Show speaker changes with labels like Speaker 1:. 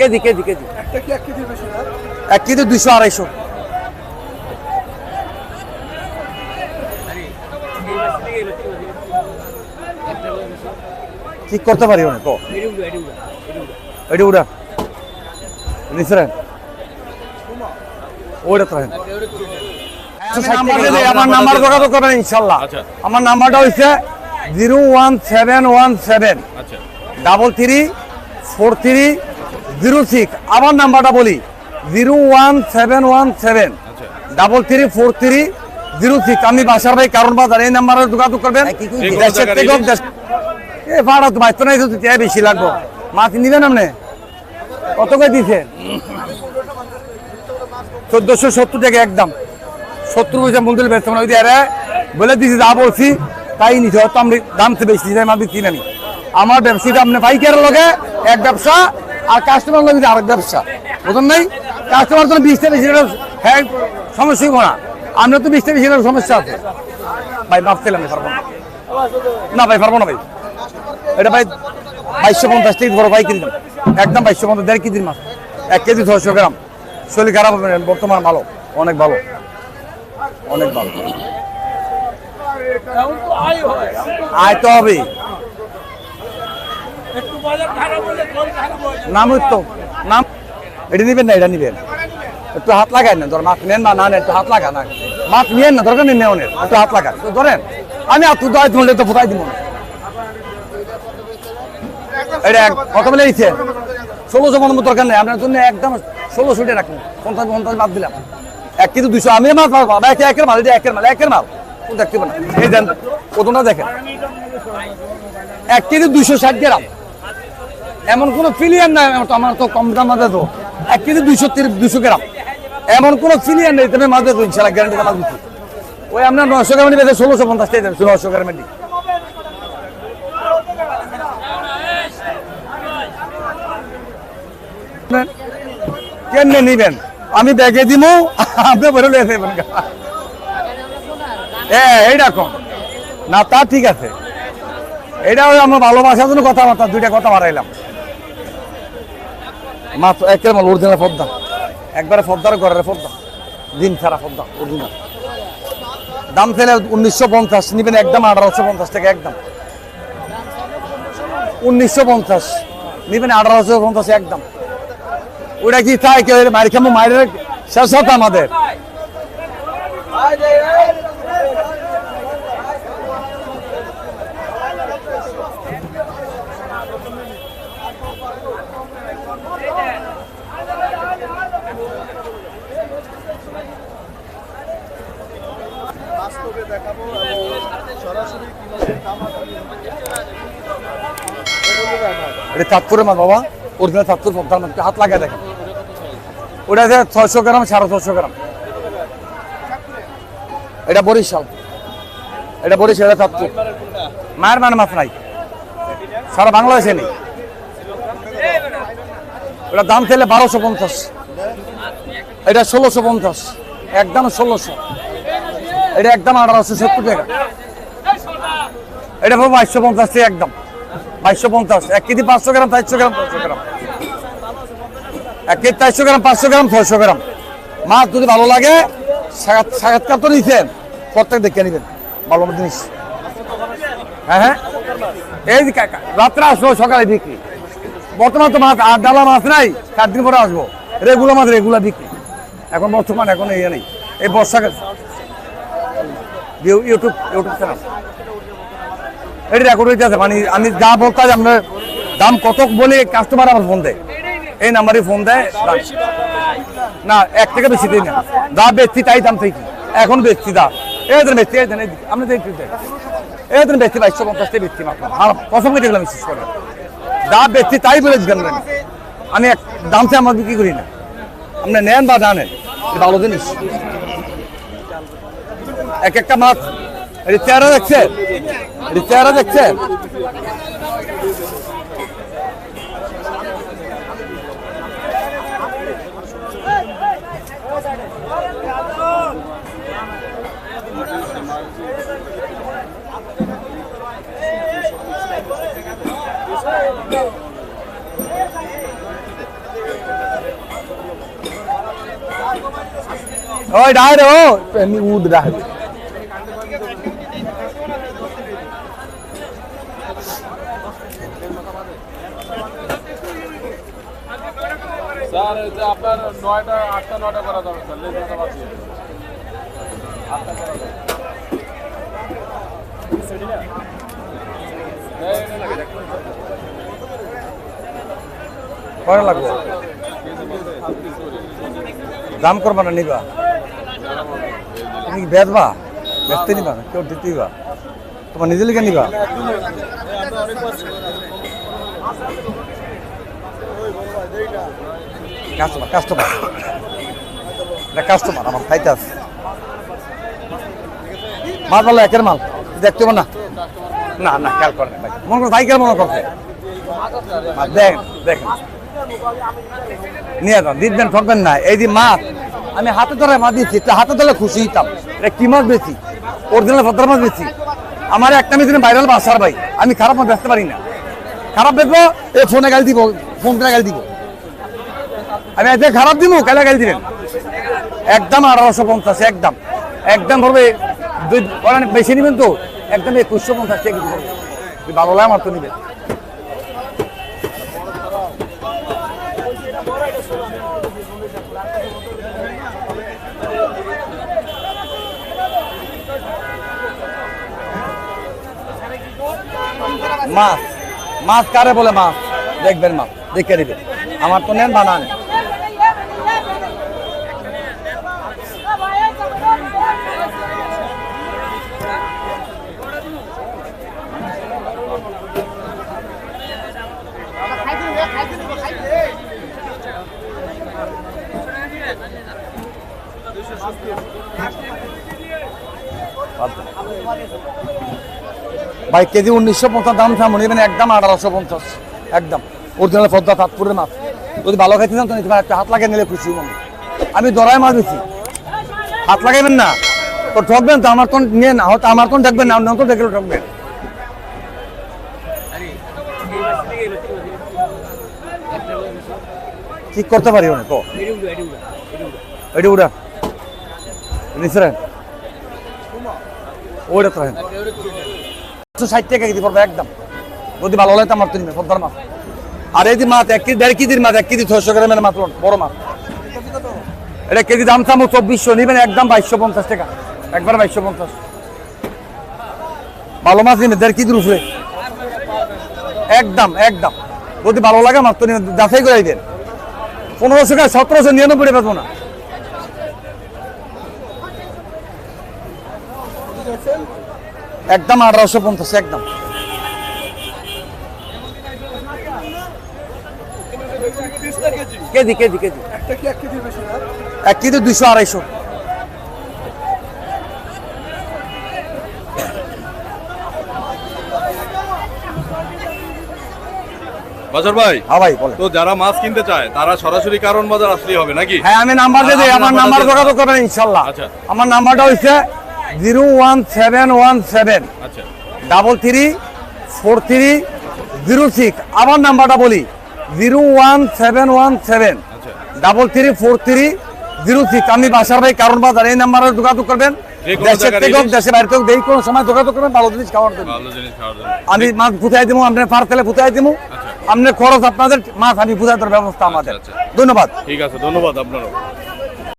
Speaker 1: KG KG KG.
Speaker 2: একটা এক কেজির বেশি না?
Speaker 1: এক কেজি দুইশো আড়াইশো। ঠিক করতে পারি না তো এটি উড়া। নিশ্চয় ওটা তো। আমার নাম্বার যোগাযোগ করবেন ইনশাল্লাহ।
Speaker 3: আচ্ছা।
Speaker 1: আমার নাম্বারটা হচ্ছে zero one seven one seven.
Speaker 3: আচ্ছা।
Speaker 1: Double three four three zero six আমার নাম্বারটা বলি। Zero one seven one seven.
Speaker 3: আচ্ছা।
Speaker 1: Double three four three zero six আমি বাসার ভাই কারণ বাজার এই নাম্বারে যোগাযোগ করবেন।
Speaker 3: যে কোনো
Speaker 1: দেশের থেকেও দেশ- এ ভাড়া তো বাইতো নাই তো বেশি লাগবো। মাছ নিবেন আপনি? কত করে দিছে? চোদ্দশো সত্তর টাকা একদম। সত্তর পয়সা মূল দিলে বেচতে ওই আরে বলে দিছি যা বলছি তাই নিতে হয়তো আমি দাম তো বেশি যাই মাছ দিচ্ছি না আমি। আমার ব্যবসাটা আপনি পাইকারের লগে এক ব্যবসা আর কাস্টমার লগে আরেক ব্যবসা। বুঝলেন নাই? কাস্টমার তো বেশি টাকা হ্যাঁ সমস্যা না। আমরা তো বেশি টাকার সমস্যা আছে। ভাই মাপ ছিলাম পারব না। না ভাই, পারব না ভাই। এটা ভাই বাইশশো পঞ্চাশ টাকা বড় ভাই কিনলাম একদম বাইশশো পঞ্চাশ, দেড় কেজির মাছ এক কেজি ছয়শো গ্রাম। শরীর খারাপ হবে বর্তমান ভালো। অনেক ভালো। অনেক ভালো। আয় তো হবে নাম তো নাম এটা নিবেন না, এটা নিবেন। একটু হাত লাগায় না ধর মাছ নেন বা না নেন, একটু হাত লাগা না। মাছ নিয়েন না, দরকার নেই নেওয়ানের একটু হাত লাগান। ধরেন, আমি হাত তো ধরলে তো দিব এটা কত বলে দিচ্ছে ষোলোশো দরকার নেই, আপনার জন্য একদম ষোলোশো টাকা রাখুন। পঞ্চাশ পঞ্চাশ বাদ দিলাম। এক কেজি দুশো আমি মাছ পাবো এক একের মাল এটা একের মাল একের মাল। দেখতে পারেন এই দেন কতটা দেখেন। এক কেজি দুশো ষাট গ্রাম। এমন কোনো ফিলিয়ার নাই, আমার তো কম দাম মাঝে তো। এক কেজি দুইশো তিরিশ দুশো গ্রাম। এমন কোনো ফিলিয়ার নেই, তুমি মাঝে তো ইনশাল্লাহ গ্যারান্টি মাছ দিচ্ছি ওই আপনার নশো গ্রাম নিবে ষোলোশো পঞ্চাশ টাকা দেবেন নশো গ্রামের কেমনে নিবেন? আমি ব্যাগে দিব আপনি বলে লিয়ে যাবেন। হ্যাঁ এইরকম না, তা ঠিক আছে। এটা ওই আমার ভালোবাসার জন্য কথাবার্তা, দুইটা কথা বাড়াইলাম। মাত্র একের মাল অরিজিনাল পদ্মা। একবারে পদ্মার ঘরের পদ্মা। দিন ছাড়া পদ্মা অরিজিনাল দাম ফেলে উনিশশো পঞ্চাশ, নিবেন একদম আঠারোশো পঞ্চাশ টাকা একদম। উনিশশো পঞ্চাশ, নিবেন আঠারোশো পঞ্চাশ একদম। ওটা কি তাই কেউ মারি খামো মায়ের শেষ হতো আমাদের।
Speaker 2: দেখাবো এবং সরাসরি এটা
Speaker 1: বাবা। ছয়শো গ্রাম, সাড়ে গ্রাম। এটা এটা মায়ের মানে মাছ নাই। সারা বাংলাদেশে নেই। ওটা দাম চাইলে বারোশো পঞ্চাশ। এটা ষোলোশো পঞ্চাশ। একদম ষোলোশো। এটা একদম আঠারোশো সত্তর টাকা। এটা পাবো বাইশশো পঞ্চাশ একদম। বাইশশো পঞ্চাশ। এক কেজি পাঁচশো গ্রাম, চারশো গ্রাম পাঁচশো গ্রাম। এক কেজি চারশো গ্রাম, পাঁচশো গ্রাম, ছয়শো গ্রাম। মাছ যদি ভালো লাগে সাক্ষাৎ- সাক্ষাৎকার তো নিচ্ছেন প্রত্যেক দেখে নেবেন। ভালো জিনিস। হ্যাঁ হ্যাঁ। এই রাত্রে আসব, সকালে বিক্রি। বর্তমান তো মাছ আর ডালা মাছ নাই, চার দিন পরে আসব। রেগুলার মাছ রেগুলার বিক্রি। এখন বর্তমান এখন এই নেই। এই বর্ষাকাল ইউটিউব ইউটিউব চ্যানেল এটা রেকর্ড হইতে আছে মানে আমি যা বলতে আপনার দাম কত বলে কাস্টমার আমার ফোন দেয়। এই নাম্বারে ফোন দেয় না, এক থেকে বেশি দিই না। যা বেচছি তাই দাম থেকে। এখন বেচছি দা এই দেন বেচছি আপনি দেন। এই দেন বাইশশো পঞ্চাশ টাকা বেচছি আর কসম কেটে বিশেষ করে। যা বেচছি তাই বলে দিলাম না। আমি এক দাম থেকে আমার বিক্রি করি না। আপনি নেন বা জানেন ভালো জিনিস। এক একটা মাছ। এটি চেহারা দেখছে? এটি চেহারা দেখছে? ওই ডায় রে ও। এমনি উদ ডায়
Speaker 2: স্যার এই যে আপনার নয়টা আটটা নয়টা করা যাবে স্যার। লেজ মাথা বাদ দিয়ে। আটটা করা যাবে। এই, এই, এই, এই,
Speaker 1: কয়টা লাগবে? দাম করবা না নিবা? তুমি কি বেচবা? বেচতে নিবা না? কেউ দিতে দিবা? তোমার নিজে লিখে নিবা? কাস্টমার কাস্টমার এটা কাস্টমার আমার খাইতে আছে। মাল ভালো একের মাল দেখতে না। না না খেয়াল করে না ভাই। মনে করো ভাই মনে করছে দেখ দেখেন নিয়ে যান দিবেন ঠকবেন না। এই যে মাছ আমি হাতে ধরে মাছ দিচ্ছি তো হাতে ধরে খুশি হইতাম। এটা কি মাছ বেশি অরিজিনাল ভদ্র মাছ বেশি আমার একটা মেশিনে ভাইরাল বাসার ভাই। আমি খারাপ মাছ বেচতে পারি না। খারাপ বেচবো এই ফোনে গাল দিব ফোন করে গাল দিব। আমি আজকে খারাপ দিব কালে গাল দিবেন। একদম আঠারোশো পঞ্চাশ, একদম। একদম দুই বেশি নেবেন তো, একদম একুশশো পঞ্চাশ পড়বে। যদি ভালো লাগে আমার তো নেবেন। মাছ মাছ কারে বলে মাছ? দেখবেন মাছ, দেখে নেবেন। আমার তো নেন বানান ভাই, কেজি উনিশশো পঞ্চাশ, দাম সামনে নেবেন একদম আঠারোশো পঞ্চাশ। একদম। অরিজিনাল পদ্মা তাঁতপুরের মাছ যদি ভালো খাইতে তো নিতে একটা হাত লাগিয়ে নিলে খুশি মনে আমি। দরাই মাছ দিচ্ছি হাত লাগাইবেন না? তো ঠকবেন তো? আমার তো নিয়ে না, হয়তো আমার তো দেখবেন না অন্য তো দেখলে ঠকবেন। ঠিক করতে পারি তো এটি উড়া। নিশ্চয় ওইটা তো ষাট টাকা একদম। যদি ভালো হলে আমার পদ্মার মাছ। আর এই মাছ, এক কেজি, দেড় কেজির মাছ, এক কেজি ছয়শো গ্রামের মাছ, বড় মাছ। এটা কেজি দাম চামো চব্বিশশো, নেবেন একদম বাইশশো পঞ্চাশ টাকা। একবার বাইশশো পঞ্চাশ। ভালো মাছ নেবেন, দেড় কেজির উপরে। একদম একদম। যদি ভালো লাগে মাছ তো যাচাই করে দেন। পনেরোশো টাকা সতেরোশো নিরানব্বই বেচবো না। একদম আঠারোশো পঞ্চাশ একদম। KG KG KG.
Speaker 2: এক কেজি বেশি না?
Speaker 1: এক কেজি দুইশো আড়াইশো।
Speaker 3: বাজার ভাই
Speaker 1: হ্যাঁ ভাই বলে
Speaker 3: তো যারা মাছ কিনতে চায় তারা সরাসরি কারণ বাজার আসলেই হবে নাকি?
Speaker 1: হ্যাঁ আমি নাম্বার দিয়ে দিই আমার
Speaker 3: নাম্বারটা
Speaker 1: নাম্বার যোগাযোগ করবেন
Speaker 3: আচ্ছা।
Speaker 1: আমার নাম্বারটা হচ্ছে zero one seven one seven.
Speaker 3: আচ্ছা।
Speaker 1: Double three four three zero six. আমার নাম্বারটা বলি zero one seven one seven.
Speaker 3: আচ্ছা।
Speaker 1: Double three four three zero six. আমি বাসার ভাই কারণ বাজার এই নাম্বারে যোগাযোগ করবেন। দেশের থেকে হোক
Speaker 3: ইলিশ?
Speaker 1: দেশে বাইরে থেকে যেই কোনো সময় যোগাযোগ করবেন ভালো জিনিস খাওয়ার জন্য। আমি মাছ ফুটাই দিব আপনার পার তেলে ফুটাই দিব
Speaker 3: আচ্ছা।
Speaker 1: আপনার খরচ আপনাদের মাছ আমি ফুটাই দেওয়ার ব্যবস্থা আমাদের। ধন্যবাদ।
Speaker 3: ঠিক আছে ধন্যবাদ আপনারও।